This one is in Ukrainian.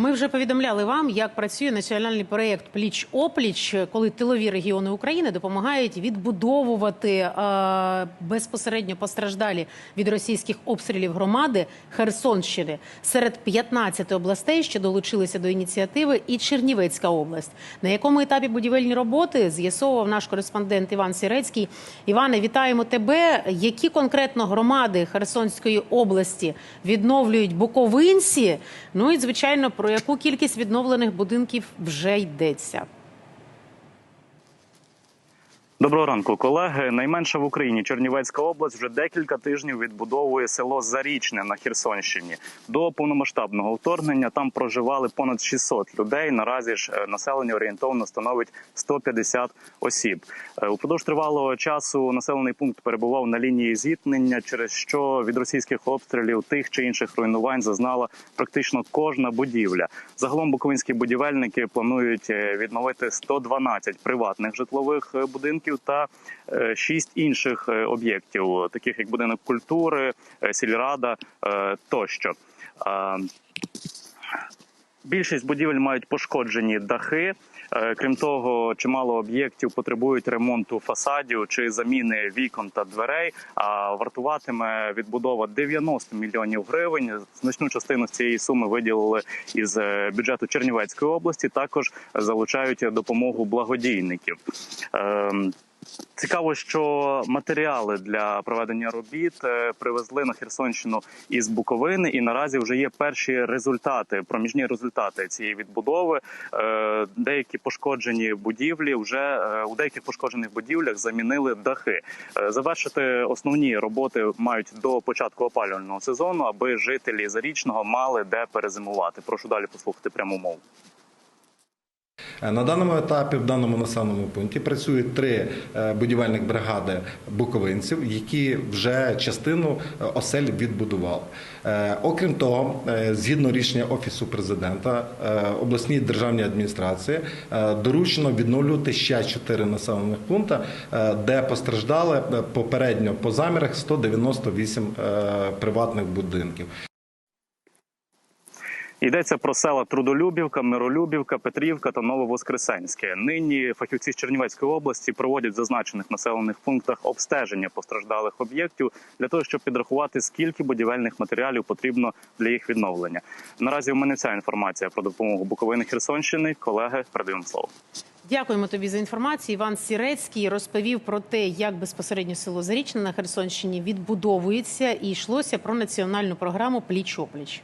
Ми вже повідомляли вам, як працює національний проєкт Пліч опліч, коли тилові регіони України допомагають відбудовувати е, безпосередньо постраждалі від російських обстрілів громади Херсонщини серед 15 областей, що долучилися до ініціативи, і Чернівецька область. На якому етапі будівельні роботи з'ясовував наш кореспондент Іван Сірецький. Іване, вітаємо тебе. Які конкретно громади Херсонської області відновлюють буковинці? Ну і звичайно, про яку кількість відновлених будинків вже йдеться. Доброго ранку, колеги. Найменша в Україні Чернівецька область вже декілька тижнів відбудовує село Зарічне на Херсонщині. До повномасштабного вторгнення там проживали понад 600 людей. Наразі ж е, населення орієнтовно становить 150 осіб. Е, Упродовж тривалого часу населений пункт перебував на лінії зіткнення, через що від російських обстрілів тих чи інших руйнувань зазнала практично кожна будівля. Загалом буковинські будівельники планують е, відновити 112 приватних житлових е, будинків та е, шість інших е, об'єктів, таких як будинок культури, е, сільрада тощо. Більшість будівель мають пошкоджені дахи. Е, Крім того, чимало об'єктів потребують ремонту фасадів чи заміни вікон та дверей. А вартуватиме відбудова 90 мільйонів гривень. Значну частину з цієї суми виділили із е, бюджету Чернівецької області. Також залучають допомогу благодійників. Цікаво, що матеріали для проведення робіт е, привезли на Херсонщину із Буковини, і наразі вже є перші результати, проміжні результати цієї відбудови. Е, Деякі пошкоджені будівлі вже е, у деяких пошкоджених будівлях замінили дахи. Завершити основні роботи мають до початку опалювального сезону, аби жителі зарічного мали де перезимувати. Прошу далі послухати пряму мову. Е, На даному етапі в даному населеному пункті працюють три е, будівельних бригади буковинців, які вже частину е, осель відбудували. Окрім того, згідно рішення офісу президента, обласній державній адміністрації доручено відновлювати ще чотири населених пункти, де постраждали попередньо по замірах 198 е, приватних будинків. Йдеться про села Трудолюбівка, Миролюбівка, Петрівка та Нововоскресенське. Нині фахівці з Чернівецької області проводять в зазначених населених пунктах обстеження постраждалих об'єктів для того, щоб підрахувати, скільки будівельних матеріалів потрібно для їх відновлення. Наразі у мене ця інформація про допомогу Буковини Херсонщини. Колеги, передаємо слово. Дякуємо тобі за інформацію. Іван Сірецький розповів про те, як безпосередньо село Зарічне на Херсонщині відбудовується, і йшлося про національну програму Пліч опліч.